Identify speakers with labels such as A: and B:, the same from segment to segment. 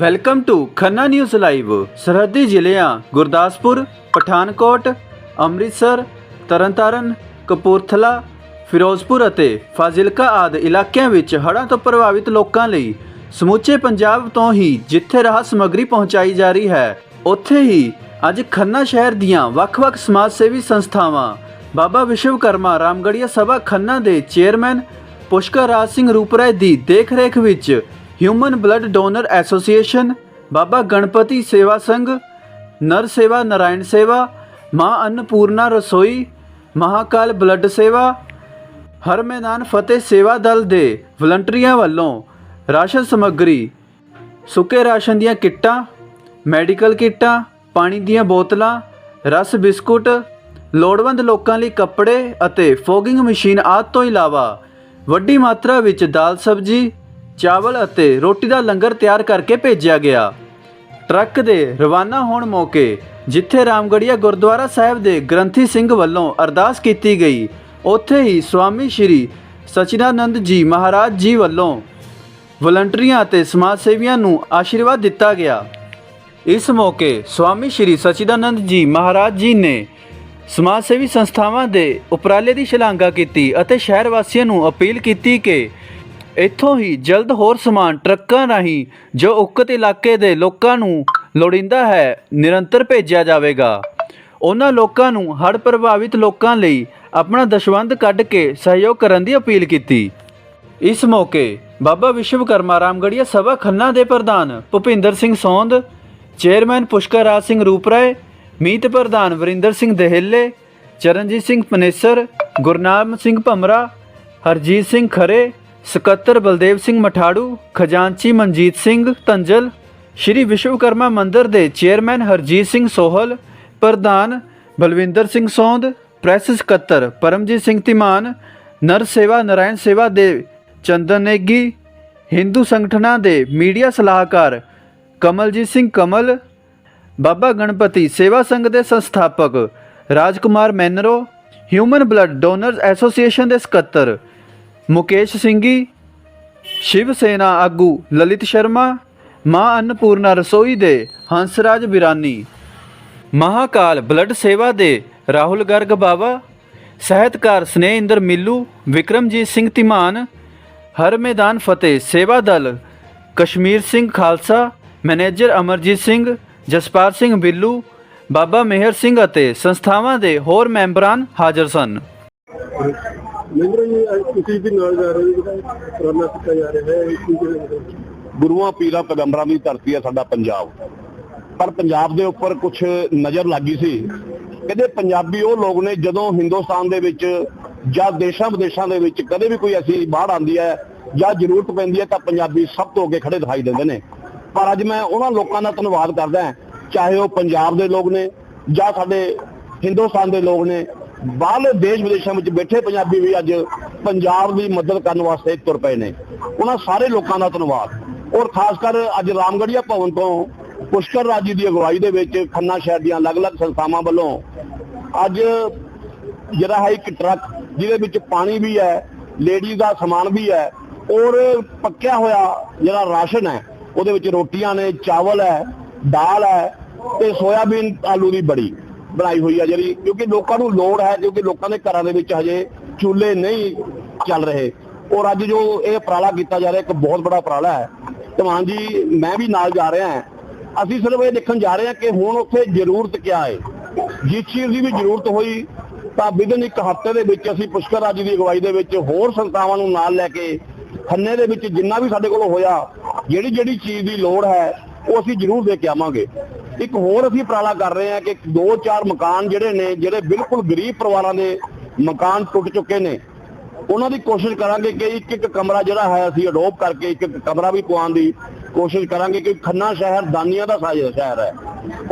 A: Welcome to Khanna news live ਸਰਹੱਦੀ ਜ਼ਿਲ੍ਹਿਆਂ ਗੁਰਦਾਸਪੁਰ, ਪਠਾਨਕੋਟ, ਅੰਮ੍ਰਿਤਸਰ, ਤਰਨਤਾਰਨ, ਕਪੂਰਥਲਾ, ਫਿਰੋਜ਼ਪੁਰ ਅਤੇ ਫਾਜ਼ਿਲਕਾ ਆਦਿ ਇਲਾਕਿਆਂ ਵਿੱਚ ਹੜ੍ਹਾਂ ਤੋਂ ਪ੍ਰਭਾਵਿਤ ਲੋਕਾਂ ਲਈ ਸਮੁੱਚੇ ਪੰਜਾਬ ਤੋਂ ਹੀ ਜਿੱਥੇ ਰਾਹਤ ਸਮੱਗਰੀ ਪਹੁੰਚਾਈ ਜਾ ਰਹੀ ਹੈ, ਉੱਥੇ ਹੀ ਅੱਜ ਖੰਨਾ ਸ਼ਹਿਰ ਦੀਆਂ ਵੱਖ-ਵੱਖ ਸਮਾਜ ਸੇਵੀ ਸੰਸਥਾਵਾਂ, ਬਾਬਾ ਵਿਸ਼ਵਕਰਮਾ ਰਾਮਗੜੀਆ ਸਭਾ ਖੰਨਾ ਦੇ ਚੇਅਰਮੈਨ ਪੁਸ਼ਕਰ ਰਾਜ ਸਿੰਘ ਰੂਪਰਾਏ ਦੀ ਦੇਖਰੇਖ ਵਿੱਚ human blood donor association Baba Ganpati Seva Sangh Nar ਸੇਵਾ ਨਾਰਾਇਣ ਸੇਵਾ ਮਾਂ ਅੰਨਪੂਰਨਾ ਰਸੋਈ ਮਹਾਕਾਲ ਬਲੱਡ ਸੇਵਾ ਹਰ ਮੈਦਾਨ ਫਤਿਹ ਸੇਵਾ ਦਲ ਦੇ ਵਲੰਟੀਅਰਾਂ ਵੱਲੋਂ ਰਾਸ਼ਨ ਸਮੱਗਰੀ ਸੁੱਕੇ ਰਾਸ਼ਨ ਦੀਆਂ ਕਿੱਟਾਂ ਮੈਡੀਕਲ ਕਿੱਟਾਂ ਪਾਣੀ ਦੀਆਂ ਬੋਤਲਾਂ ਰਸ ਬਿਸਕੁਟ ਲੋੜਵੰਦ ਲੋਕਾਂ ਲਈ ਕੱਪੜੇ ਅਤੇ ਫੋਗਿੰਗ ਮਸ਼ੀਨ ਆਦਿ ਤੋਂ ਇਲਾਵਾ ਵੱਡੀ ਮਾਤਰਾ ਵਿੱਚ ਦਾਲ ਸਬਜ਼ੀ ਚਾਵਲ ਅਤੇ ਰੋਟੀ ਦਾ ਲੰਗਰ ਤਿਆਰ ਕਰਕੇ ਭੇਜਿਆ ਗਿਆ। ਟਰੱਕ ਦੇ ਰਵਾਨਾ ਹੋਣ ਮੌਕੇ, ਜਿੱਥੇ ਰਾਮਗੜੀਆ ਗੁਰਦੁਆਰਾ ਸਾਹਿਬ ਦੇ ਗ੍ਰੰਥੀ ਸਿੰਘ ਵੱਲੋਂ ਅਰਦਾਸ ਕੀਤੀ ਗਈ, ਉੱਥੇ ਹੀ ਸਵਾਮੀ ਸ਼੍ਰੀ ਸਚਿਦਾਨੰਦ ਜੀ ਮਹਾਰਾਜ ਜੀ ਵੱਲੋਂ ਵਲੰਟਰੀਆਂ ਅਤੇ ਸਮਾਜ ਸੇਵੀਆਂ ਨੂੰ ਆਸ਼ੀਰਵਾਦ ਦਿੱਤਾ ਗਿਆ। ਇਸ ਮੌਕੇ ਸਵਾਮੀ ਸ਼੍ਰੀ ਸਚਿਦਾਨੰਦ ਜੀ ਮਹਾਰਾਜ ਜੀ ਨੇ ਸਮਾਜ ਸੇਵੀ ਸੰਸਥਾਵਾਂ ਦੇ ਉਪਰਾਲੇ ਦੀ ਸ਼ਲਾਘਾ ਕੀਤੀ ਅਤੇ ਸ਼ਹਿਰ ਵਾਸੀਆਂ ਨੂੰ ਅਪੀਲ ਕੀਤੀ ਕਿ ਇੱਥੋਂ ਹੀ ਜਲਦ ਹੋਰ ਸਮਾਨ ਟਰੱਕਾਂ ਰਾਹੀਂ ਜੋ ਉਕਤ ਇਲਾਕੇ ਦੇ ਲੋਕਾਂ ਨੂੰ ਲੋੜੀਂਦਾ ਹੈ, ਨਿਰੰਤਰ ਭੇਜਿਆ ਜਾਵੇਗਾ। ਉਹਨਾਂ ਲੋਕਾਂ ਨੂੰ ਹੜ੍ਹ ਪ੍ਰਭਾਵਿਤ ਲੋਕਾਂ ਲਈ ਆਪਣਾ ਦਸ਼ਵੰਧ ਕੱਢ ਕੇ ਸਹਿਯੋਗ ਕਰਨ ਦੀ ਅਪੀਲ ਕੀਤੀ। ਇਸ ਮੌਕੇ ਬਾਬਾ ਵਿਸ਼ਵਕਰਮਾ ਰਾਮਗੜੀਆ ਸਭਾ ਖੰਨਾ ਦੇ ਪ੍ਰਧਾਨ ਭੁਪਿੰਦਰ ਸਿੰਘ ਸੌਂਦ, ਚੇਅਰਮੈਨ ਪੁਸ਼ਕਰ ਰਾਜ ਸਿੰਘ ਰੂਪਰਾਏ, ਮੀਤ ਪ੍ਰਧਾਨ ਵਰਿੰਦਰ ਸਿੰਘ ਦਹਿਲੇ, ਚਰਨਜੀਤ ਸਿੰਘ ਪਨੇਸਰ, ਗੁਰਨਾਮ ਸਿੰਘ ਭਮਰਾ, ਹਰਜੀਤ ਸਿੰਘ ਖਰੇ ਸਕੱਤਰ ਬਲਦੇਵ ਸਿੰਘ ਮਠਾੜੂ, ਖਜ਼ਾਨਚੀ ਮਨਜੀਤ ਸਿੰਘ ਤੰਜਲ, ਸ਼੍ਰੀ ਵਿਸ਼ਵਕਰਮਾ ਮੰਦਿਰ ਦੇ ਚੇਅਰਮੈਨ ਹਰਜੀਤ ਸਿੰਘ ਸੋਹਲ, ਪ੍ਰਧਾਨ ਬਲਵਿੰਦਰ ਸਿੰਘ ਸੌਂਦ, ਪ੍ਰੈਸ ਸਕੱਤਰ ਪਰਮਜੀਤ ਸਿੰਘ ਧੀਮਾਨ, ਨਰ ਸੇਵਾ ਨਾਰਾਇਣ ਸੇਵਾ ਦੇ ਚੰਦਨ ਨੇਗੀ, ਹਿੰਦੂ ਸੰਗਠਨਾਂ ਦੇ ਮੀਡੀਆ ਸਲਾਹਕਾਰ ਕਮਲਜੀਤ ਸਿੰਘ ਕਮਲ, ਬਾਬਾ ਗਣਪਤੀ ਸੇਵਾ ਸੰਘ ਦੇ ਸੰਸਥਾਪਕ Rajkumar Manro, human blood donors association ਦੇ ਸਕੱਤਰ ਮੁਕੇਸ਼ ਸਿੰਘੀ ਸ਼ਿਵ ਸੈਨਾ ਆਗੂ ਲਲਿਤ ਸ਼ਰਮਾ, ਮਾਂ ਅੰਨਪੂਰਨਾ ਰਸੋਈ ਦੇ ਹੰਸਰਾਜ ਬਿਰਾਨੀ। ਮਹਾਕਾਲ ਬਲੱਡ ਸੇਵਾ ਦੇ ਰਾਹੁਲ ਗਰਗ ਬਾਵਾ, ਸਹਿਤਕਾਰ ਸਨੇਹਿੰਦਰ ਮਿੱਲੂ, ਵਿਕਰਮਜੀਤ ਸਿੰਘ ਧੀਮਾਨ ਹਰ ਮੈਦਾਨ ਫਤਿਹ ਸੇਵਾ ਦਲ, ਕਸ਼ਮੀਰ ਸਿੰਘ ਖਾਲਸਾ, ਮੈਨੇਜਰ ਅਮਰਜੀਤ ਸਿੰਘ, ਜਸਪਾਲ ਸਿੰਘ ਬਿੱਲੂ, ਬਾਬਾ ਮਿਹਰ ਸਿੰਘ ਅਤੇ ਸੰਸਥਾਵਾਂ ਦੇ ਹੋਰ ਮੈਂਬਰਾਂ ਹਾਜ਼ਰ ਸਨ।
B: ਮੈਂਬਰ ਜੀ ਤੁਸੀਂ ਵੀ ਨਾਲ ਜਾ ਰਹੇ ਹੋ, ਜਿਹੜਾ ਕਰੋਨਾ ਜਾ ਰਿਹਾ ਹੈ ਕੀ ਕਹਿੰਦੇ
C: ਗੁਰੂਆਂ ਪੀਰਾਂ ਪੈਗੰਬਰਾਂ ਦੀ ਧਰਤੀ ਹੈ ਸਾਡਾ ਪੰਜਾਬ। ਪਰ ਪੰਜਾਬ ਦੇ ਉੱਪਰ ਕੁਝ ਨਜ਼ਰ ਲੱਗੀ ਸੀ। ਕਹਿੰਦੇ ਪੰਜਾਬੀ ਉਹ ਲੋਕ ਨੇ ਜਦੋਂ ਹਿੰਦੁਸਤਾਨ ਦੇ ਵਿੱਚ ਜਾਂ ਦੇਸ਼ਾਂ ਵਿਦੇਸ਼ਾਂ ਦੇ ਵਿੱਚ ਕਦੇ ਵੀ ਕੋਈ ਐਸੀ ਬਾੜ ਆਉਂਦੀ ਹੈ ਜਾਂ ਜ਼ਰੂਰਤ ਪੈਂਦੀ ਹੈ ਤਾਂ ਪੰਜਾਬੀ ਸਭ ਤੋਂ ਅੱਗੇ ਖੜੇ ਦਿਖਾਈ ਦਿੰਦੇ ਨੇ। ਪਰ ਅੱਜ ਮੈਂ ਉਹਨਾਂ ਲੋਕਾਂ ਦਾ ਧੰਨਵਾਦ ਕਰਦਾ ਚਾਹੇ ਉਹ ਪੰਜਾਬ ਦੇ ਲੋਕ ਨੇ ਜਾਂ ਸਾਡੇ ਹਿੰਦੁਸਤਾਨ ਦੇ ਲੋਕ ਨੇ। ਬਾਹਰਲੇ ਦੇਸ਼ ਵਿਦੇਸ਼ਾਂ ਵਿੱਚ ਬੈਠੇ ਪੰਜਾਬੀ ਵੀ ਅੱਜ ਪੰਜਾਬ ਦੀ ਮਦਦ ਕਰਨ ਵਾਸਤੇ ਤੁਰ ਪਏ ਨੇ। ਉਹਨਾਂ ਸਾਰੇ ਲੋਕਾਂ ਦਾ ਧੰਨਵਾਦ। ਔਰ ਖਾਸ ਕਰ ਅੱਜ ਰਾਮਗੜੀਆ ਭਵਨ ਤੋਂ ਪੁਸ਼ਕਰ ਰਾਜੀ ਦੀ ਅਗਵਾਈ ਦੇ ਵਿੱਚ ਖੰਨਾ ਸ਼ਹਿਰ ਦੀਆਂ ਅਲੱਗ-ਅਲੱਗ ਸੰਸਥਾਵਾਂ ਵੱਲੋਂ ਅੱਜ ਜਿਹੜਾ ਹੈ ਇੱਕ ਟਰੱਕ, ਜਿਹਦੇ ਵਿੱਚ ਪਾਣੀ ਵੀ ਹੈ, ਲੇਡੀਜ਼ ਦਾ ਸਮਾਨ ਵੀ ਹੈ, ਔਰ ਪੱਕਿਆ ਹੋਇਆ ਜਿਹੜਾ ਰਾਸ਼ਨ ਹੈ, ਉਹਦੇ ਵਿੱਚ ਰੋਟੀਆਂ ਨੇ, ਚਾਵਲ ਹੈ, ਦਾਲ ਹੈ ਤੇ ਸੋਇਆਬੀਨ ਆਲੂ ਦੀ ਬੜੀ। ਬਣਾਈ ਹੋਈ ਹੈ ਜਿਹੜੀ, ਕਿਉਂਕਿ ਲੋਕਾਂ ਨੂੰ ਲੋੜ ਹੈ, ਕਿਉਂਕਿ ਲੋਕਾਂ ਦੇ ਘਰਾਂ ਦੇ ਵਿੱਚ ਹਜੇ ਚੁੱਲ੍ਹੇ ਨਹੀਂ ਚੱਲ ਰਹੇ। ਔਰ ਅੱਜ ਜੋ ਇਹ ਉਪਰਾਲਾ ਕੀਤਾ ਜਾ ਰਿਹਾ, ਇੱਕ ਬਹੁਤ ਬੜਾ ਉਪਰਾਲਾ ਹੈ। ਧਮਾਨ ਜੀ, ਮੈਂ ਵੀ ਨਾਲ ਜਾ ਰਿਹਾ ਹਾਂ। ਅਸੀਂ ਸਿਰਫ ਇਹ ਦੇਖਣ ਜਾ ਰਹੇ ਹਾਂ ਕਿ ਹੁਣ ਉੱਥੇ ਜ਼ਰੂਰਤ ਕਿਆ ਹੈ। ਜਿਸ ਚੀਜ਼ ਦੀ ਵੀ ਜ਼ਰੂਰਤ ਹੋਈ, ਤਾਂ ਵਿਦਨ ਇੱਕ ਹਫ਼ਤੇ ਦੇ ਵਿੱਚ ਅਸੀਂ ਪੁਸ਼ਕਰ ਰਾਜ ਦੀ ਅਗਵਾਈ ਦੇ ਵਿੱਚ ਹੋਰ ਸੰਸਥਾਵਾਂ ਨੂੰ ਨਾਲ ਲੈ ਕੇ ਖੰਨੇ ਦੇ ਵਿੱਚ ਜਿੰਨਾ ਵੀ ਸਾਡੇ ਕੋਲ ਹੋਇਆ ਜਿਹੜੀ ਜਿਹੜੀ ਚੀਜ਼ ਦੀ ਲੋੜ ਹੈ, ਉਹ ਅਸੀਂ ਜ਼ਰੂਰ ਦੇ ਕੇ ਆਵਾਂਗੇ। ਇੱਕ ਹੋਰ ਅਸੀਂ ਉਪਰਾਲਾ ਕਰ ਰਹੇ ਹਾਂ ਕਿ ਦੋ ਚਾਰ ਮਕਾਨ ਜਿਹੜੇ ਨੇ, ਜਿਹੜੇ ਬਿਲਕੁਲ ਗਰੀਬ ਪਰਿਵਾਰਾਂ ਦੇ ਮਕਾਨ ਟੁੱਟ ਚੁੱਕੇ ਨੇ, ਉਹਨਾਂ ਦੀ ਕੋਸ਼ਿਸ਼ ਕਰਾਂਗੇ ਕਿ ਇੱਕ ਇੱਕ ਕਮਰਾ ਜਿਹੜਾ ਹੈ ਅਸੀਂ ਅਡੋਪ ਕਰਕੇ ਇੱਕ ਇੱਕ ਕਮਰਾ ਵੀ ਪਵਾਉਣ ਦੀ ਕੋਸ਼ਿਸ਼ ਕਰਾਂਗੇ ਕਿ ਖੰਨਾ ਸ਼ਹਿਰ ਦਾਨੀਆਂ ਦਾ ਸਾਜ ਸ਼ਹਿਰ ਹੈ।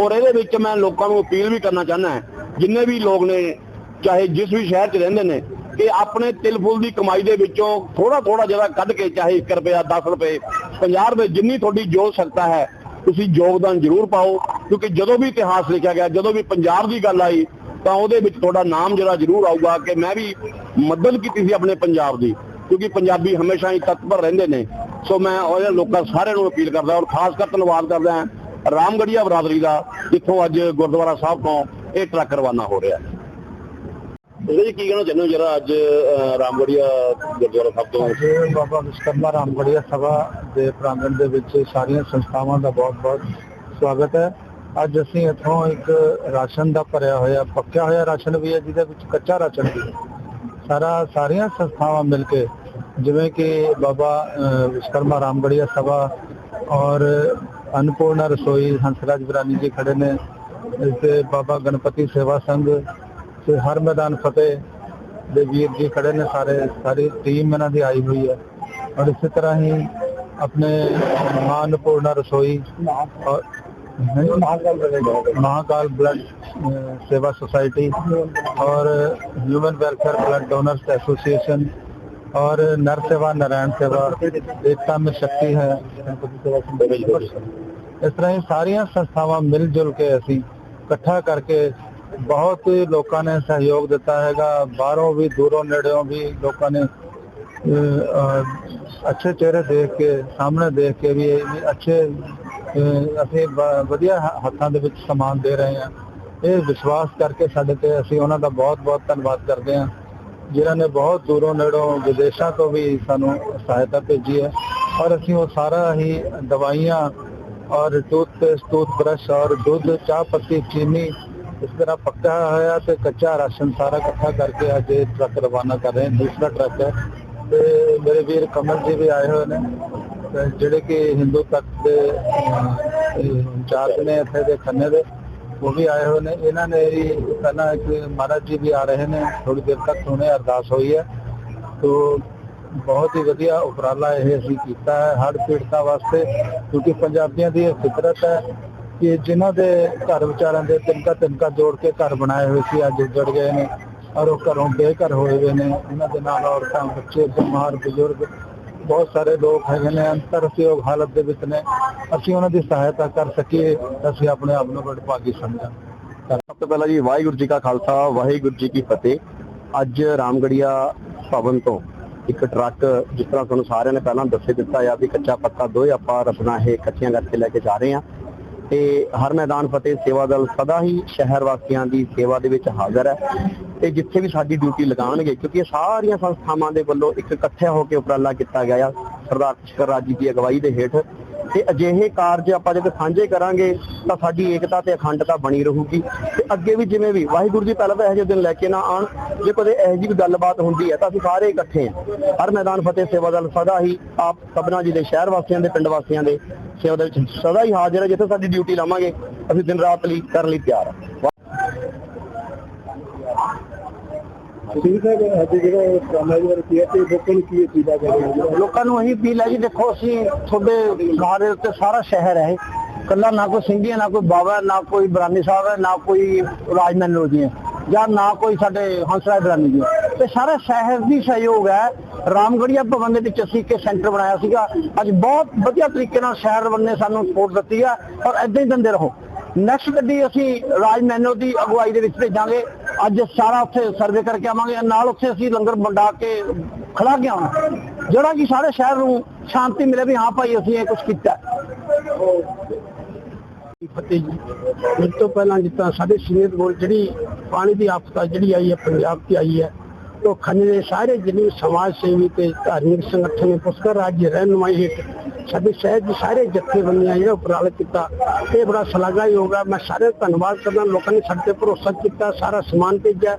C: ਔਰ ਇਹਦੇ ਵਿੱਚ ਮੈਂ ਲੋਕਾਂ ਨੂੰ ਅਪੀਲ ਵੀ ਕਰਨਾ ਚਾਹੁੰਦਾ ਹਾਂ, ਜਿੰਨੇ ਵੀ ਲੋਕ ਨੇ, ਚਾਹੇ ਜਿਸ ਵੀ ਸ਼ਹਿਰ 'ਚ ਰਹਿੰਦੇ ਨੇ, ਕਿ ਆਪਣੇ ਤਿਲ ਫੁੱਲ ਦੀ ਕਮਾਈ ਦੇ ਵਿੱਚੋਂ ਥੋੜਾ ਥੋੜਾ ਜਿਹੜਾ ਕੱਢ ਕੇ, ਚਾਹੇ 1 ਰੁਪਿਆ 10 ਰੁਪਏ 50 ਰੁਪਏ, ਜਿੰਨੀ ਤੁਹਾਡੀ ਜੋ ਸਕਤਾ ਹੈ ਤੁਸੀਂ ਯੋਗਦਾਨ ਜ਼ਰੂਰ ਪਾਓ, ਕਿਉਂਕਿ ਜਦੋਂ ਵੀ ਇਤਿਹਾਸ ਲਿਖਿਆ ਗਿਆ, ਜਦੋਂ ਵੀ ਪੰਜਾਬ ਦੀ ਗੱਲ ਆਈ, ਤਾਂ ਉਹਦੇ ਵਿੱਚ ਤੁਹਾਡਾ ਨਾਮ ਜਿਹੜਾ ਜ਼ਰੂਰ ਆਊਗਾ ਕਿ ਮੈਂ ਵੀ ਮਦਦ ਕੀਤੀ ਸੀ ਆਪਣੇ ਪੰਜਾਬ ਦੀ, ਕਿਉਂਕਿ ਪੰਜਾਬੀ ਹਮੇਸ਼ਾ ਹੀ ਤਤਪਰ ਰਹਿੰਦੇ ਨੇ।
D: ਸੋ ਮੈਂ ਉਹਨਾਂ ਲੋਕਾਂ ਸਾਰਿਆਂ ਨੂੰ ਅਪੀਲ ਕਰਦਾ, ਔਰ ਖਾਸ ਕਰ ਧੰਨਵਾਦ ਕਰਦਾ ਰਾਮਗੜੀਆ ਬਰਾਦਰੀ ਦਾ, ਜਿੱਥੋਂ ਅੱਜ ਗੁਰਦੁਆਰਾ ਸਾਹਿਬ ਤੋਂ ਇਹ ਟਰੱਕ ਰਵਾਨਾ ਹੋ ਰਿਹਾ। ਇਹਦੇ ਜੀ ਕੀ ਕਹਿਣਾ ਚਾਹੁੰਦੇ ਹੋ ਜਰਾ ਅੱਜ ਰਾਮਗੜੀਆ ਗੁਰਦੁਆਰਾ ਸਾਹਿਬ ਤੋਂ?
B: ਅੱਜ ਬਾਬਾ ਵਿਸ਼ਕਰਮਾ ਰਾਮਗੜੀਆ ਸਭਾ ਦੇ ਪ੍ਰਾਂਗਣ ਦੇ ਵਿੱਚ ਸਾਰੀਆਂ ਸੰਸਥਾਵਾਂ ਦਾ ਬਹੁਤ-ਬਹੁਤ ਸਵਾਗਤ ਹੈ। ਅੱਜ ਅਸੀਂ ਇੱਥੋਂ ਇੱਕ ਰਾਸ਼ਨ ਦਾ ਭਰਿਆ ਹੋਇਆ ਪੱਕਿਆ ਹੋਇਆ ਰਾਸ਼ਨ ਵੀ ਹੈ ਜਿਹਦੇ ਵਿੱਚ ਕੱਚਾ ਰਾਸ਼ਨ ਵੀ ਹੈ। ਸਾਰਾ ਸਾਰੀਆਂ ਸੰਸਥਾਵਾਂ ਮਿਲ ਕੇ ਜਿਵੇਂ ਕਿ ਬਾਬਾ ਅਹ, ਵਿਸ਼ਕਰਮਾ ਰਾਮਗੜੀਆ ਸਭਾ ਔਰ ਅਨਪੂਰਨਾ ਰਸੋਈ ਹੰਸਰਾਜ ਬਰਾਨੀ ਜੀ ਖੜੇ ਨੇ। ਇਸ ਤੇ ਬਾਬਾ ਗਣਪਤੀ ਸੇਵਾ ਸੰਘ ਤੇ ਹਰ ਮੈਦਾਨ ਫਤਿਹ ਦੇ ਵੀਰ ਜੀ ਖੜੇ ਨੇ ਸਾਰੇ ਸਾਰੀ ਟੀਮ ਇਹਨਾਂ ਦੀ ਆਈ ਹੋਈ ਹੈ ਔਰ ਇਸੇ ਤਰ੍ਹਾਂ ਹੀ ਆਪਣੇ ਮਾਂ ਅਨਪੂਰਨਾ ਰਸੋਈ ਔਰ महाकाल ब्लड सेवा सोसाइटी और human welfare blood donors association और नर सेवा नारायण सेवा एकता में शक्ति है ਇਸ ਤਰ੍ਹਾਂ ਹੀ ਸਾਰੀਆਂ ਸੰਸਥਾਵਾਂ ਮਿਲ ਜੁਲ ਕੇ ਅਸੀਂ ਇਕੱਠਾ ਕਰਕੇ ਬਹੁਤ ਲੋਕਾਂ ਨੇ ਸਹਿਯੋਗ ਦਿੱਤਾ ਹੈਗਾ। ਬਾਹਰੋਂ ਵੀ, ਦੂਰੋਂ, ਨੇੜਿਓਂ ਵੀ ਲੋਕਾਂ ਨੇ ਅੱਛੇ ਚਿਹਰੇ ਦੇਖ ਕੇ, ਸਾਹਮਣੇ ਦੇਖ ਕੇ ਵੀ ਅੱਛੇ ਅਸੀਂ ਵਧੀਆ ਹੱਥਾਂ ਦੇ ਵਿੱਚ ਸਮਾਨ ਦੇ ਰਹੇ ਹਾਂ। ਇਹ ਵਿਸ਼ਵਾਸ ਕਰਕੇ ਸਾਡੇ ਤੇ ਅਸੀਂ ਉਹਨਾਂ ਦਾ ਬਹੁਤ ਬਹੁਤ ਧੰਨਵਾਦ ਕਰਦੇ ਹਾਂ, ਜਿਨ੍ਹਾਂ ਨੇ ਬਹੁਤ ਦੂਰੋਂ, ਨੇੜੋਂ ਵਿਦੇਸ਼ਾਂ ਤੋਂ ਵੀ ਸਾਨੂੰ ਸਹਾਇਤਾ ਭੇਜੀ ਹੈ। ਔਰ ਅਸੀਂ ਉਹ ਸਾਰਾ ਹੀ ਦਵਾਈਆਂ ਔਰ ਟੂਥਪੇਸਟ, ਟੂਥਬ੍ਰਸ਼ ਔਰ ਦੁੱਧ, ਚਾਹ ਪੱਤੀ, ਚੀਨੀ ਇਸ ਤਰ੍ਹਾਂ ਪੱਕਾ ਹੋਇਆ ਤੇ ਕੱਚਾ ਰਾਸ਼ਨ ਸਾਰਾ ਇਕੱਠਾ ਕਰਕੇ ਅੱਜ ਇਹ ਟਰੱਕ ਰਵਾਨਾ ਕਰ ਰਹੇ ਹਾਂ ਦੂਸਰਾ ਟਰੱਕ ਹੈ। ਤੇ ਮੇਰੇ ਵੀਰ ਕਮਲ ਜੀ ਵੀ ਆਏ ਹੋਏ ਨੇ ਜਿਹੜੇ ਕਿ ਹਿੰਦੂ ਤੱਕ ਦੇ ਅਹ, ਨੇ ਇੱਥੇ ਦੇ ਖੰਨੇ ਦੇ ਉਹ ਵੀ ਆਏ ਹੋਏ ਨੇ। ਇਹਨਾਂ ਨੇ ਵੀ ਪਹਿਲਾਂ ਇੱਕ ਮਹਾਰਾਜ ਜੀ ਵੀ ਆ ਰਹੇ ਨੇ ਥੋੜੀ ਦੇਰ ਤੱਕ ਹੁਣੇ ਅਰਦਾਸ ਹੋਈ ਹੈ। ਤੋ ਬਹੁਤ ਹੀ ਵਧੀਆ ਉਪਰਾਲਾ ਇਹ ਅਸੀਂ ਕੀਤਾ ਹੈ ਹੜ ਪੀੜਤਾਂ ਵਾਸਤੇ ਕਿਉਂਕਿ ਪੰਜਾਬੀਆਂ ਦੀ ਇਹ ਫਿਤਰਤ ਹੈ ਕਿ ਜਿਨ੍ਹਾਂ ਦੇ ਘਰ ਵਿਚਾਰਾਂ ਦੇ ਤਿੰਨਕਾ ਤਿੰਨਕਾ ਜੋੜ ਕੇ ਘਰ ਬਣਾਏ ਹੋਏ ਸੀ, ਅੱਜ ਉੱਜੜ ਗਏ ਨੇ ਔਰ ਉਹ ਘਰੋਂ ਬੇਘਰ ਹੋਏ ਹੋਏ ਨੇ। ਇਹਨਾਂ ਦੇ ਨਾਲ ਔਰਤਾਂ, ਬੱਚੇ, ਬਿਮਾਰ, ਬਜ਼ੁਰਗ, ਬਹੁਤ ਸਾਰੇ ਲੋਕ ਹੈਗੇ ਨੇ। ਅੰਤਰਸਯੋਗ ਹਾਲਤ ਦੇ ਵਿੱਚ ਨੇ। ਅਸੀਂ ਉਹਨਾਂ ਦੀ ਸਹਾਇਤਾ ਕਰ ਸਕੀਏ, ਅਸੀਂ ਆਪਣੇ ਆਪ ਨੂੰ ਬੜੇ ਭਾਗੀ ਸਮਝਾਂ।
D: ਸਭ ਤੋਂ ਪਹਿਲਾਂ ਜੀ, ਵਾਹਿਗੁਰੂ ਜੀ ਕਾ ਖਾਲਸਾ, ਵਾਹਿਗੁਰੂ ਜੀ ਕੀ ਫਤਿਹ। ਅੱਜ ਰਾਮਗੜੀਆ ਭਵਨ ਤੋਂ ਇੱਕ ਟਰੱਕ ਜਿਸ ਤਰ੍ਹਾਂ ਤੁਹਾਨੂੰ ਸਾਰਿਆਂ ਨੇ ਪਹਿਲਾਂ ਦੱਸੇ ਦਿੱਤਾ ਆ ਵੀ ਕੱਚਾ ਪੱਕਾ ਦੋਏ ਆਪਾਂ ਰਸਨਾ ਇਹ ਕੱਚੀਆਂ ਕਰਕੇ ਲੈ ਕੇ ਜਾ ਰਹੇ ਹਾਂ। ਤੇ ਹਰ ਮੈਦਾਨ ਫਤਿਹ ਸੇਵਾ ਦਲ ਸਦਾ ਹੀ ਸ਼ਹਿਰ ਵਾਸੀਆਂ ਦੀ ਸੇਵਾ ਦੇ ਵਿੱਚ ਹਾਜ਼ਰ ਹੈ। ਤੇ ਜਿੱਥੇ ਵੀ ਸਾਡੀ ਡਿਊਟੀ ਲਗਾਉਣਗੇ, ਕਿਉਂਕਿ ਇਹ ਸਾਰੀਆਂ ਸੰਸਥਾਵਾਂ ਦੇ ਵੱਲੋਂ ਇੱਕ ਇਕੱਠਿਆ ਹੋ ਕੇ ਉਪਰਾਲਾ ਕੀਤਾ ਗਿਆ ਆ। ਸਰਦਾਰ ਪੁਸ਼ਕਰ ਰਾਜ ਜੀ ਦੀ ਅਗਵਾਈ ਦੇ ਹੇਠ ਤੇ ਅਜਿਹੇ ਕਾਰਜ ਆਪਾਂ ਜਦ ਸਾਂਝੇ ਕਰਾਂਗੇ ਤਾਂ ਸਾਡੀ ਏਕਤਾ ਤੇ ਅਖੰਡਤਾ ਬਣੀ ਰਹੂਗੀ। ਤੇ ਅੱਗੇ ਵੀ ਜਿਵੇਂ ਵੀ, ਵਾਹਿਗੁਰੂ ਜੀ ਪਹਿਲਾਂ ਤਾਂ ਇਹੋ ਜਿਹੇ ਦਿਨ ਲੈ ਕੇ ਨਾ ਆਣ ਜੇ ਕਦੇ ਇਹੋ ਜਿਹੀ ਵੀ ਗੱਲਬਾਤ ਹੁੰਦੀ ਹੈ ਤਾਂ ਅਸੀਂ ਸਾਰੇ ਇਕੱਠੇ ਹਾਂ। ਹਰ ਮੈਦਾਨ ਫਤਿਹ ਸੇਵਾ ਦਲ ਸਦਾ ਹੀ ਆਪ ਸਭਨਾ ਜੀ ਦੇ ਸ਼ਹਿਰ ਵਾਸੀਆਂ ਦੇ, ਪਿੰਡ ਵਾਸੀਆਂ ਦੇ ਸੇਵਾ ਦੇ ਵਿੱਚ ਸਦਾ ਹੀ ਹਾਜ਼ਰ ਹੈ, ਜਿੱਥੇ ਸਾਡੀ ਡਿਊਟੀ ਲਾਵਾਂਗੇ, ਅਸੀਂ ਦਿਨ ਰਾਤ ਲਈ ਕਰਨ ਲਈ ਤਿਆਰ ਹਾਂ।
B: ਠੀਕ ਹੈ ਅੱਜ ਜਿਹੜਾ ਉਪਰਾਲਾ ਜਿਹੜਾ ਕੀ ਹੈ ਤੇ ਲੋਕਾਂ ਨੂੰ ਕੀ ਅਪੀਲਾ ਕਰੇ
E: ਲੋਕਾਂ ਨੂੰ ਇਹੀ ਅਪੀਲ ਹੈ ਜੀ, ਦੇਖੋ ਅਸੀਂ ਤੁਹਾਡੇ ਗਾਂ ਦੇ ਉੱਤੇ ਸਾਰਾ ਸ਼ਹਿਰ ਹੈ ਕੱਲਾ ਨਾ ਕੋਈ ਸਿੰਘੀ ਨਾ ਕੋਈ ਬਾਵਾ ਨਾ ਕੋਈ ਬਰਾਨੀ ਸਾਹਿਬ ਹੈ, ਨਾ ਕੋਈ ਰਾਜਮੈਨ ਲੋਜੀ ਹੈ, ਜਾਂ ਨਾ ਕੋਈ ਸਾਡੇ ਹੰਸਰਾਜ ਬਰਾਨੀ ਜੀ। ਹੈ। ਤੇ ਸਾਰਾ ਸ਼ਹਿਰ ਦੀ ਸਹਿਯੋਗ ਹੈ। ਰਾਮਗੜੀਆ ਭਵਨ ਦੇ ਵਿੱਚ ਅਸੀਂ ਇੱਕ ਸੈਂਟਰ ਬਣਾਇਆ ਸੀਗਾ। ਅੱਜ ਬਹੁਤ ਵਧੀਆ ਤਰੀਕੇ ਨਾਲ ਸ਼ਹਿਰ ਬੰਨੇ ਸਾਨੂੰ ਸਪੋਰਟ ਦਿੱਤੀ ਆ, ਔਰ ਏਦਾਂ ਹੀ ਦਿੰਦੇ ਰਹੋ। ਨੈਕਸਟ ਗੱਡੀ ਅਸੀਂ ਰਾਜ ਮੈਨੋ ਦੀ ਅਗਵਾਈ ਦੇ ਵਿੱਚ ਭੇਜਾਂਗੇ। ਅੱਜ ਸਾਰਾ ਉੱਥੇ ਸਰਵੇ ਕਰਕੇ ਆਵਾਂਗੇ ਨਾਲ ਉੱਥੇ ਅਸੀਂ ਲੰਗਰ ਵੰਡਾ ਕੇ ਖੜਾ ਕੇ ਆਉਣਾ। ਜਿਹੜਾ ਕਿ ਸਾਰੇ ਸ਼ਹਿਰ ਨੂੰ ਸ਼ਾਂਤੀ ਮਿਲੇ ਵੀ ਹਾਂ ਭਾਈ, ਅਸੀਂ ਇਹ ਕੁਝ ਕੀਤਾ।
B: ਫਤਿਹ ਜੀ। ਇਸ ਤੋਂ ਪਹਿਲਾਂ ਜਿੱਦਾਂ ਸਾਡੇ ਸੀਨੀਅਰ ਕੋਲ ਜਿਹੜੀ ਪਾਣੀ ਦੀ ਆਫਤ ਜਿਹੜੀ ਆਈ ਹੈ, ਪੰਜਾਬ 'ਚ ਆਈ ਹੈ ਉਹ ਖੰਨੇ ਦੇ ਸਾਰੇ ਜਿੰਨੇ ਸਮਾਜ ਸੇਵੀ ਤੇ ਧਾਰਮਿਕ ਸੰਗਠਨ ਨੇ, ਪੁਸ਼ਕਰ ਰਾਜ ਦੀ ਰਹਿਨੁਮਾਈ ਸ਼ਹਿਰ ਦੇ ਸਾਰੇ ਜਥੇਬੰਦੀਆਂ ਜਿਹੜਾ ਉਪਰਾਲਾ ਕੀਤਾ, ਇਹ ਬੜਾ ਸ਼ਲਾਘਾ ਹੋਗਾ ਮੈਂ ਸਾਰੇ ਦਾ ਧੰਨਵਾਦ ਕਰਦਾ, ਲੋਕਾਂ ਨੇ ਸਾਡੇ ਤੇ ਭਰੋਸਾ ਕੀਤਾ, ਸਾਰਾ ਸਮਾਨ ਭੇਜਿਆ।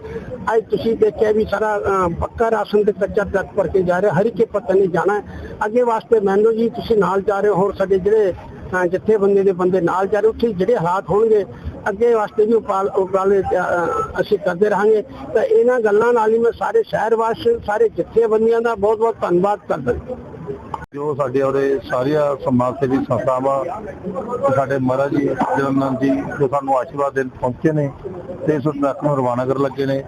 B: ਅੱਜ ਤੁਸੀਂ ਦੇਖਿਆ ਵੀ ਸਾਰਾ ਪੱਕਾ ਰਾਸ਼ਨ ਤੇ ਕੱਚਾ ਟਰੱਕ ਭਰ ਕੇ ਜਾ ਰਿਹਾ, ਹਰੀ ਕੇ ਪਤਾ ਨਹੀਂ ਜਾਣਾ ਅੱਗੇ ਵਾਸਤੇ ਮੈਨੂੰ ਜੀ, ਤੁਸੀਂ ਨਾਲ ਜਾ ਰਹੇ ਹੋ, ਹੋਰ ਸਾਡੇ ਜਿਹੜੇ ਅਹ ਜਥੇਬੰਦੀ ਦੇ ਬੰਦੇ ਨਾਲ ਜਾ ਰਹੇ, ਉੱਥੇ ਜਿਹੜੇ ਹਾਲਾਤ ਹੋਣਗੇ, ਅੱਗੇ ਵਾਸਤੇ ਵੀ ਉਪਰਾਲੇ ਅਸੀਂ ਕਰਦੇ ਰਹਾਂਗੇ। ਤਾਂ ਇਹਨਾਂ ਗੱਲਾਂ ਨਾਲ ਹੀ ਮੈਂ ਸਾਰੇ ਸ਼ਹਿਰ ਵਾਸੀ, ਸਾਰੇ ਜਥੇਬੰਦੀਆਂ ਦਾ ਬਹੁਤ ਬਹੁਤ ਧੰਨਵਾਦ ਕਰਦਾ
F: ਜੋ। ਸਾਡੇ ਉਹਦੇ ਸਾਰੀਆਂ ਸਮਾਜ ਸੇਵੀ ਸੰਸਥਾਵਾਂ ਸਾਡੇ ਮਹਾਰਾਜ ਜੀ ਜਨਨੰਦ ਜੀ, ਜੋ ਸਾਨੂੰ ਆਸ਼ੀਰਵਾਦ ਦੇਣ ਪਹੁੰਚੇ ਨੇ, ਤੇ ਇਸ ਟਰੱਕ ਨੂੰ ਰਵਾਨਾ ਕਰਨ ਲੱਗੇ ਨੇ।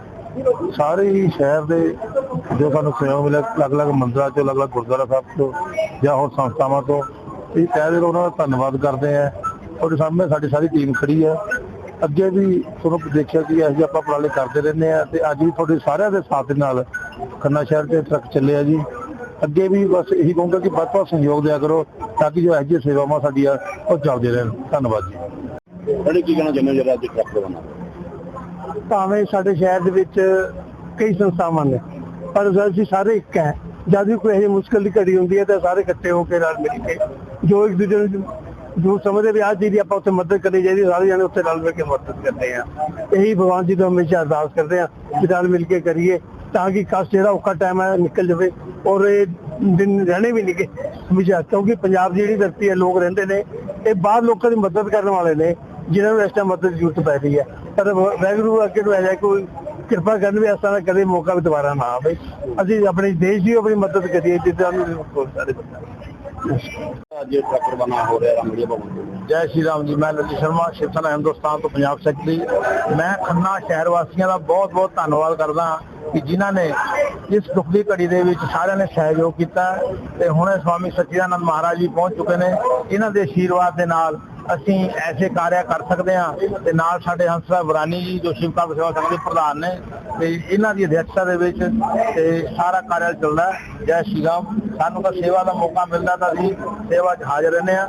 F: ਸਾਰੇ ਹੀ ਸ਼ਹਿਰ ਦੇ ਜੋ ਸਾਨੂੰ ਸਹਿਯੋਗ ਮਿਲਿਆ, ਅਲੱਗ-ਅਲੱਗ ਮੰਦਰਾਂ ਤੋਂ ਅਲੱਗ-ਅਲੱਗ ਗੁਰਦੁਆਰਾ ਸਾਹਿਬ ਤੋਂ ਜਾਂ ਹੋਰ ਸੰਸਥਾਵਾਂ ਤੋਂ ਇਹ ਕਹਿ ਦੇ ਉਹਨਾਂ ਦਾ ਧੰਨਵਾਦ ਕਰਦੇ ਆ। ਔਰ ਸਾਹਮਣੇ ਸਾਡੀ ਸਾਰੀ ਟੀਮ ਖੜੀ ਹੈ ਅੱਗੇ ਵੀ ਤੁਹਾਨੂੰ ਦੇਖਿਆ ਕਿ ਅਸੀਂ ਆਪਾਂ ਉਪਰਾਲੇ ਕਰਦੇ ਰਹਿੰਦੇ ਆ ਤੇ ਅੱਜ ਵੀ ਤੁਹਾਡੇ ਸਾਰਿਆਂ ਦੇ ਸਾਥ ਦੇ ਨਾਲ ਖੰਨਾ ਸ਼ਹਿਰ ਤੇ ਟਰੱਕ ਚੱਲਿਆ ਜੀ।
G: ਅੱਗੇ ਵੀ ਬਸ ਇਹੀ ਕਹੂੰਗਾ ਕਿ ਵੱਧ ਤੋਂ ਸਹਿਯੋਗ ਦਿਆ ਕਰੋ ਤਾਂ ਕਿ ਜੋ ਇਹੋ ਜਿਹੀਆਂ ਸੇਵਾਵਾਂ ਸਾਡੀਆਂ ਉਹ ਚੱਲਦੀਆਂ ਰਹਿਣ। ਧੰਨਵਾਦ ਜੀ।
C: ਜਿਹੜੇ ਕੀ ਕਹਿਣਾ ਚਾਹੁੰਦੇ ਹੋ ਜਿਹੜਾ ਅੱਜ ਟਰੱਕ ਰਵਾਨਾ
H: ਭਾਵੇਂ ਸਾਡੇ ਸ਼ਹਿਰ ਦੇ ਵਿੱਚ ਕਈ ਸੰਸਥਾਵਾਂ ਨੇ ਪਰ ਅਸੀਂ ਸਾਰੇ ਇੱਕ ਹੈ ਜਦ ਵੀ ਕੋਈ ਇਹੋ ਜਿਹੀ ਮੁਸ਼ਕਲ ਦੀ ਘੜੀ ਹੁੰਦੀ ਹੈ ਤਾਂ ਸਾਰੇ ਇਕੱਠੇ ਹੋ ਕੇ ਨਾਲ ਮਿਲ ਕੇ ਜੋ ਇੱਕ ਦੂਜੇ ਨੂੰ ਜੋ ਸਮਝਦੇ ਵੀ ਆਹ ਚੀਜ਼ ਦੀ ਆਪਾਂ ਉੱਥੇ ਮਦਦ ਕਰਨੀ ਚਾਹੀਦੀ, ਸਾਰੇ ਜਾਣੇ ਉੱਥੇ ਰਲ ਮਿਲ ਕੇ ਮਦਦ ਕਰਦੇ ਆ ਇਹੀ ਭਗਵਾਨ ਜੀ ਤੋਂ ਹਮੇਸ਼ਾ ਅਰਦਾਸ ਕਰਦੇ ਆ ਕਿ ਰਲ ਮਿਲ ਕੇ ਕਰੀਏ ਤਾਂ ਕਿ ਕਸ ਜਿਹੜਾ ਔਖਾ ਟਾਈਮ ਹੈ ਨਿਕਲ ਜਾਵੇ ਔਰ ਇਹ ਦਿਨ ਰਹਿਣੇ ਵੀ ਨਿਕੇ ਹਮੇਸ਼ਾ ਕਿਉਂਕਿ ਪੰਜਾਬ ਦੀ ਜਿਹੜੀ ਧਰਤੀ ਹੈ, ਲੋਕ ਰਹਿੰਦੇ ਨੇ, ਇਹ ਬਾਹਰ ਲੋਕਾਂ ਦੀ ਮਦਦ ਕਰਨ ਵਾਲੇ ਨੇ, ਜਿਨ੍ਹਾਂ ਨੂੰ ਇਸ ਟਾਈਮ ਮਦਦ ਦੀ ਜ਼ਰੂਰਤ ਪੈ ਰਹੀ ਹੈ। ਪਰ ਵੈਗਰੂ ਅੱਗੇ ਨੂੰ ਐਜਾ ਕੋਈ ਕਿਰਪਾ ਕਰਨ ਵੀ ਇਸ ਤਰ੍ਹਾਂ ਦਾ ਕਦੇ ਮੌਕਾ ਵੀ ਦੁਬਾਰਾ ਨਾ ਆਵੇ। ਅਸੀਂ ਆਪਣੇ ਦੇਸ਼ ਦੀ ਆਪਣੀ ਮਦਦ ਕਰੀਏ, ਜਿੱਦਾਂ ਨੂੰ ਸਾਰੇ ਬੰਦੇ
C: ਅੱਜ ਟਰੱਕ ਰਵਾਨਾ ਹੋ ਰਿਹਾ ਰਾਮਗੜੀਆ ਭਵਨ ਤੋਂ।
G: ਜੈ ਸ਼੍ਰੀ ਰਾਮ ਜੀ, ਮੈਂ ਲਲਿਤ ਸ਼ਰਮਾ ਸ਼ਿਵ ਹਿੰਦੁਸਤਾਨ ਤੋਂ ਪੰਜਾਬ ਸੈਕਟਰੀ। ਮੈਂ ਖੰਨਾ ਸ਼ਹਿਰ ਵਾਸੀਆਂ ਦਾ ਬਹੁਤ ਬਹੁਤ ਧੰਨਵਾਦ ਕਰਦਾ ਹਾਂ ਕਿ ਜਿਨ੍ਹਾਂ ਨੇ ਇਸ ਦੁੱਖ ਦੀ ਘੜੀ ਦੇ ਵਿੱਚ ਸਾਰਿਆਂ ਨੇ ਸਹਿਯੋਗ ਕੀਤਾ ਤੇ ਹੁਣੇ ਸਵਾਮੀ ਸਚਿਦਾਨੰਦ ਮਹਾਰਾਜ ਜੀ ਪਹੁੰਚ ਚੁੱਕੇ ਨੇ। ਇਹਨਾਂ ਦੇ ਆਸ਼ੀਰਵਾਦ ਦੇ ਨਾਲ ਅਸੀਂ ਐਸੇ ਕਾਰਿਆ ਕਰ ਸਕਦੇ ਹਾਂ ਤੇ ਨਾਲ ਸਾਡੇ ਹੰਸਰਾ ਬਰਾਨੀ ਜੀ ਜੋ ਸ਼ਿਵ ਕਾਲ ਸੇਵਾ ਸੰਘ ਦੇ ਪ੍ਰਧਾਨ ਨੇ ਤੇ ਇਹਨਾਂ ਦੀ ਅਧਿਕਸ਼ਤਾ ਦੇ ਵਿੱਚ ਤੇ ਸਾਰਾ ਕਾਰਿਆ ਚੱਲਦਾ। ਜੈ ਸ਼੍ਰੀ ਰਾਮ। ਸਾਨੂੰ ਤਾਂ ਸੇਵਾ ਦਾ ਮੌਕਾ ਮਿਲਦਾ ਤਾਂ ਅਸੀਂ ਸੇਵਾ 'ਚ ਹਾਜ਼ਰ ਰਹਿੰਦੇ ਹਾਂ।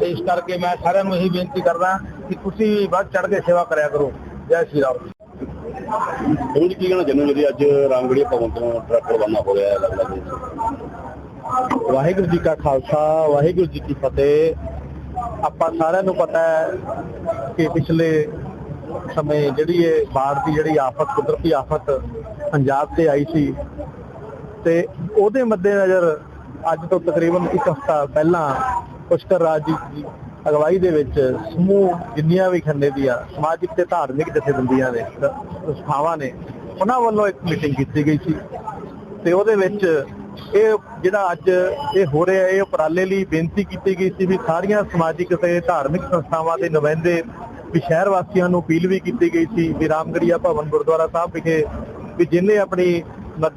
G: ਤੇ ਇਸ ਕਰਕੇ ਮੈਂ ਸਾਰਿਆਂ ਨੂੰ ਇਹੀ ਬੇਨਤੀ ਕਰਦਾ ਕਿ ਤੁਸੀਂ ਵੀ ਵੱਧ ਚੜ ਕੇ ਸੇਵਾ ਕਰਿਆ ਕਰੋ। ਜੈ ਸ਼੍ਰੀ ਰਾਮ।
C: ਹੁਣ ਕੀ ਕਹਿਣਾ ਹੋ ਜਿਹੜੀ ਅੱਜ ਰਾਮਗੜੀਆ ਭਵਨ ਤੋਂ ਟਰੱਕ ਰਵਾਨਾ ਹੋ ਰਿਹਾ ਹੈ। ਅਲੱਗ-ਅਲੱਗ
G: ਵਾਹਿਗੁਰੂ ਜੀ ਕਾ ਖਾਲਸਾ ਵਾਹਿਗੁਰੂ ਜੀ ਕੀ ਫਤਿਹ। ਆਪਾਂ ਸਾਰਿਆਂ ਨੂੰ ਪਤਾ ਹੈ ਕਿ ਪਿਛਲੇ ਸਮੇਂ ਜਿਹੜੀ ਇਹ ਬਾੜ ਦੀ ਜਿਹੜੀ ਆਫਤ, ਕੁਦਰਤੀ ਆਫਤ ਪੰਜਾਬ ਤੇ ਆਈ ਸੀ ਤੇ ਉਹਦੇ ਮੱਦੇਨਜ਼ਰ ਅੱਜ ਤੋਂ ਤਕਰੀਬਨ ਇੱਕ ਹਫ਼ਤਾ ਪਹਿਲਾਂ ਪੁਸ਼ਕਰ ਰਾਜ ਦੀ ਅਗਵਾਈ ਦੇ ਵਿੱਚ ਸਮੂਹ ਜਿੰਨੀਆਂ ਵੀ ਖੰਨੇ ਦੀਆਂ ਸਮਾਜਿਕ ਤੇ ਧਾਰਮਿਕ ਜਥੇਬੰਦੀਆਂ ਨੇ, ਸੰਸਥਾਵਾਂ ਨੇ, ਉਹਨਾਂ ਵੱਲੋਂ ਇੱਕ ਮੀਟਿੰਗ ਕੀਤੀ ਗਈ ਸੀ ਤੇ ਉਹਦੇ ਵਿੱਚ ਇਹ ਜਿਹੜਾ ਅੱਜ ਇਹ ਹੋ ਰਿਹਾ, ਇਹ ਉਪਰਾਲੇ ਲਈ ਬੇਨਤੀ ਕੀਤੀ ਗਈ ਸੀ ਵੀ ਸਾਰੀਆਂ ਸਮਾਜਿਕ ਤੇ ਧਾਰਮਿਕ ਸੰਸਥਾਵਾਂ ਦੇ ਨੁਮਾਇੰਦੇ ਵੀ ਸ਼ਹਿਰ ਵਾਸੀਆਂ ਨੂੰ ਅਪੀਲ ਵੀ ਕੀਤੀ ਗਈ ਸੀ ਵੀ ਰਾਮਗੜੀਆ ਭਵਨ ਗੁਰਦੁਆਰਾ ਸਾਹਿਬ ਵਿਖੇ ਵੀ ਜਿੰਨੇ ਆਪਣੀ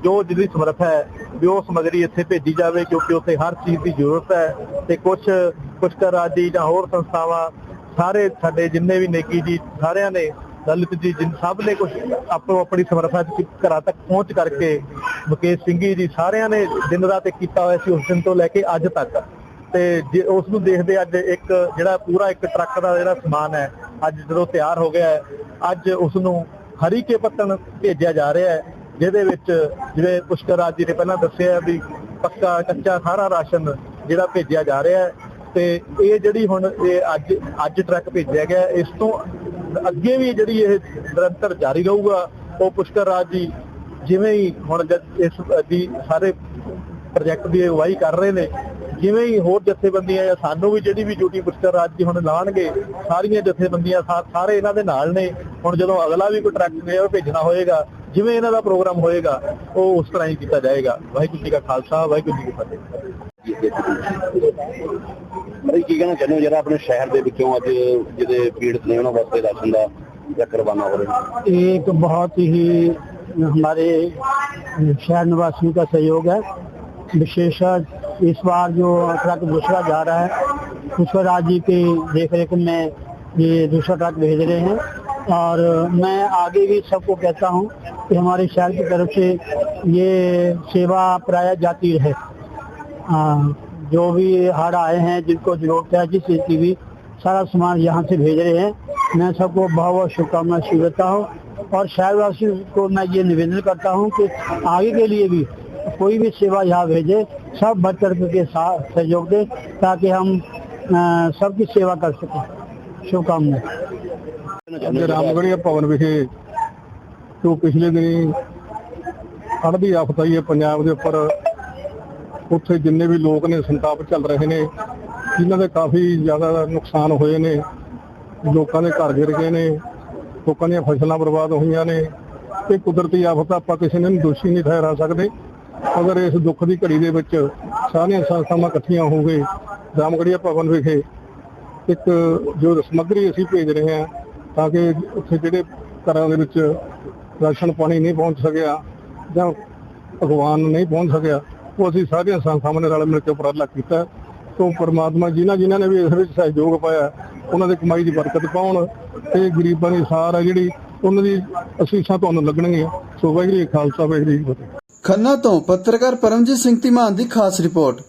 G: ਜੋ ਜਿਹਦੀ ਸਮਰੱਥਾ ਹੈ ਵੀ ਉਹ ਸਮਗਰੀ ਇੱਥੇ ਭੇਜੀ ਜਾਵੇ ਕਿਉਂਕਿ ਉੱਥੇ ਹਰ ਚੀਜ਼ ਦੀ ਜ਼ਰੂਰਤ ਹੈ ਤੇ ਕੁਝ ਪੁਸ਼ਕਰ ਰਾਜੀ ਜਾਂ ਹੋਰ ਸੰਸਥਾਵਾਂ ਸਾਰੇ ਸਾਡੇ ਜਿੰਨੇ ਵੀ ਨੇਕੀ ਜੀ ਸਾਰਿਆਂ ਨੇ ਦਲਿਤ ਜੀ, ਜਿਨ ਸਭ ਨੇ ਕੁਝ ਆਪੋ ਆਪਣੀ ਸਮਰੱਥਾ ਘਰਾਂ ਤੱਕ ਪਹੁੰਚ ਕਰਕੇ ਮੁਕੇਸ਼ ਸਿੰਘ ਜੀ ਸਾਰਿਆਂ ਨੇ ਦਿਨ ਰਾਤ ਕੀਤਾ ਹੋਇਆ ਸੀ, ਉਸ ਦਿਨ ਤੋਂ ਲੈ ਕੇ ਅੱਜ ਤੱਕ। ਤੇ ਜੇ ਉਸ ਨੂੰ ਦੇਖਦੇ ਅੱਜ ਇੱਕ ਜਿਹੜਾ ਪੂਰਾ ਇੱਕ ਟਰੱਕ ਦਾ ਜਿਹੜਾ ਸਮਾਨ ਹੈ, ਅੱਜ ਜਦੋਂ ਤਿਆਰ ਹੋ ਗਿਆ ਹੈ, ਅੱਜ ਉਸ ਨੂੰ ਹਰੀਕੇ ਪੱਤਨ ਭੇਜਿਆ ਜਾ ਰਿਹਾ ਹੈ, ਜਿਹਦੇ ਵਿੱਚ ਜਿਵੇਂ ਪੁਸ਼ਕਰ ਰਾਜ ਜੀ ਨੇ ਪਹਿਲਾਂ ਦੱਸਿਆ ਵੀ ਪੱਕਾ ਕੱਚਾ ਸਾਰਾ ਰਾਸ਼ਨ ਜਿਹੜਾ ਭੇਜਿਆ ਜਾ ਰਿਹਾ ਹੈ। ਤੇ ਇਹ ਜਿਹੜੀ ਹੁਣ ਇਹ ਅੱਜ ਅੱਜ ਟਰੱਕ ਭੇਜਿਆ ਗਿਆ ਇਸ ਤੋਂ ਅੱਗੇ ਵੀ ਜਿਹੜੀ ਇਹ ਨਿਰੰਤਰ ਜਾਰੀ ਰਹੂਗਾ, ਉਹ ਪੁਸ਼ਕਰ ਰਾਜ ਜੀ ਜਿਵੇਂ ਹੀ ਹੁਣ ਇਸ ਦੀ ਸਾਰੇ ਪ੍ਰੋਜੈਕਟ ਦੀ ਅਗਵਾਈ ਕਰ ਰਹੇ ਨੇ ਜਿਵੇਂ ਹੀ ਹੋਰ ਜਥੇਬੰਦੀਆਂ ਜਾਂ ਸਾਨੂੰ ਵੀ ਜਿਹੜੀ ਵੀ ਡਿਊਟੀ ਪੁਸਟਰ ਅੱਜ ਹੁਣ ਲਾਣਗੇ ਸਾਰੀਆਂ ਜਥੇਬੰਦੀਆਂ ਸਾਰੇ ਇਹਨਾਂ ਦੇ ਨਾਲ ਨੇ। ਹੁਣ ਜਦੋਂ ਅਗਲਾ ਵੀ ਕੋਈ ਟਰੱਕ ਨੇ ਉਹ ਭੇਜਣਾ ਹੋਏਗਾ ਜਿਵੇਂ ਇਹਨਾਂ ਦਾ ਪ੍ਰੋਗਰਾਮ ਹੋਏਗਾ ਉਹ ਉਸ ਤਰ੍ਹਾਂ ਹੀ ਕੀਤਾ ਜਾਏਗਾ। ਵਾਹਿਗੁਰੂ ਜੀ ਕਾ ਖਾਲਸਾ ਵਾਹਿਗੁਰੂ ਜੀ ਕੀ ਫਤਿਹ।
C: ਮੈਂ ਕੀ ਕਹਿਣਾ ਚਾਹੁੰਦਾ ਜਿਹੜਾ ਆਪਣੇ ਸ਼ਹਿਰ ਦੇ ਵਿੱਚੋਂ ਅੱਜ ਜਿਹਦੇ ਪੀੜਤ ਨੇ ਉਹਨਾਂ ਵਾਸਤੇ ਰਾਸ਼ਨ ਦਾ ਜਾਂ ਕਰਵਾਨਾ ਹੋ ਰਿਹਾ। ਇਹ
H: ਇੱਕ ਬਹੁਤ ਹੀ हमारे शहर निवासियों का सहयोग है। विशेषकर इस बार जो ट्रक दूसरा जा रहा है राज जी की देख रेख में ये दूसरा ट्रक भेज रहे हैं। और मैं आगे भी सबको कहता हूँ कि हमारे शहर की तरफ़ से ये सेवा प्राय जाती रहे। जो भी हड़ आए हैं, जिनको ज़रूरत है, जिस चीज़ की भी सारा सामान यहाँ से भेज रहे हैं। मैं सबको बहुत बहुत शुभकामनाएँ स्वीकारता हूँ। और शहरवासियों को मैं ये निवेदन करता हूँ कि आगे के लिए भी कोई भी सेवा यहाँ भेजे सब बढ़ चढ़ के साथ सहयोग दें ताकि हम अ, सबकी सेवा कर सकें शुभकामनाएं
G: ਅੱਜ ਰਾਮਗੜੀਆ ਭਵਨ ਵਿਖੇ ਜੋ ਪਿਛਲੇ ਦਿਨੀ ਹੜ੍ਹ ਦੀ ਆਫਤ ਆਈ ਹੈ ਪੰਜਾਬ ਦੇ ਉੱਪਰ ਉੱਥੇ ਜਿੰਨੇ ਵੀ ਲੋਕ ਨੇ ਸੰਤਾਪ ਚੱਲ ਰਹੇ ਨੇ ਜਿਨ੍ਹਾਂ ਦੇ ਕਾਫੀ ਜ਼ਿਆਦਾ ਨੁਕਸਾਨ ਹੋਏ ਨੇ ਲੋਕਾਂ ਦੇ ਘਰ ਗਿਰ ਗਏ ਨੇ ਲੋਕਾਂ ਦੀਆਂ ਫਸਲਾਂ ਬਰਬਾਦ ਹੋਈਆਂ ਨੇ ਇਹ ਕੁਦਰਤੀ ਆਫਤ ਆਪਾਂ ਕਿਸੇ ਨੂੰ ਦੋਸ਼ੀ ਨਹੀਂ ਠਹਿਰਾ ਸਕਦੇ। ਅਗਰ ਇਸ ਦੁੱਖ ਦੀ ਘੜੀ ਦੇ ਵਿੱਚ ਸਾਰੀਆਂ ਸੰਸਥਾਵਾਂ ਇਕੱਠੀਆਂ ਹੋ ਗਏ ਰਾਮਗੜੀਆ ਭਵਨ ਵਿਖੇ ਇੱਕ ਜੋ ਸਮੱਗਰੀ ਅਸੀਂ ਭੇਜ ਰਹੇ ਹਾਂ ਤਾਂ ਕਿ ਉੱਥੇ ਜਿਹੜੇ ਘਰਾਂ ਦੇ ਵਿੱਚ ਰਾਸ਼ਨ ਪਾਣੀ ਨਹੀਂ ਪਹੁੰਚ ਸਕਿਆ ਜਾਂ ਭਗਵਾਨ ਨਹੀਂ ਪਹੁੰਚ ਸਕਿਆ, ਉਹ ਅਸੀਂ ਸਾਰੀਆਂ ਸੰਸਥਾਵਾਂ ਨੇ ਰਲ ਮਿਲ ਕੇ ਉਪਰਾਲਾ ਕੀਤਾ। ਤੋਂ ਪਰਮਾਤਮਾ ਜਿਨ੍ਹਾਂ ਜਿਨ੍ਹਾਂ ਨੇ ਵੀ ਇਸ ਵਿੱਚ ਸਹਿਯੋਗ ਪਾਇਆ ਉਹਨਾਂ ਦੀ ਕਮਾਈ ਦੀ ਬਰਕਤ ਪਾਉਣ ਤੇ ਗਰੀਬਾਂ ਦੀ ਸਾਰ ਆ ਜਿਹੜੀ, ਉਹਨਾਂ ਦੀ ਅਸੀਸਾਂ ਤੁਹਾਨੂੰ ਲੱਗਣਗੀਆਂ। ਸੋ ਵਾਹਿਗੁਰੂ ਖਾਲਸਾ, ਵਾਹਿਗੁਰੂ ਜੀ ਫਤਿਹ।
A: ਖੰਨਾ ਤੋਂ ਪੱਤਰਕਾਰ ਪਰਮਜੀਤ ਸਿੰਘ ਧੀਮਾਨ ਦੀ ਖਾਸ ਰਿਪੋਰਟ।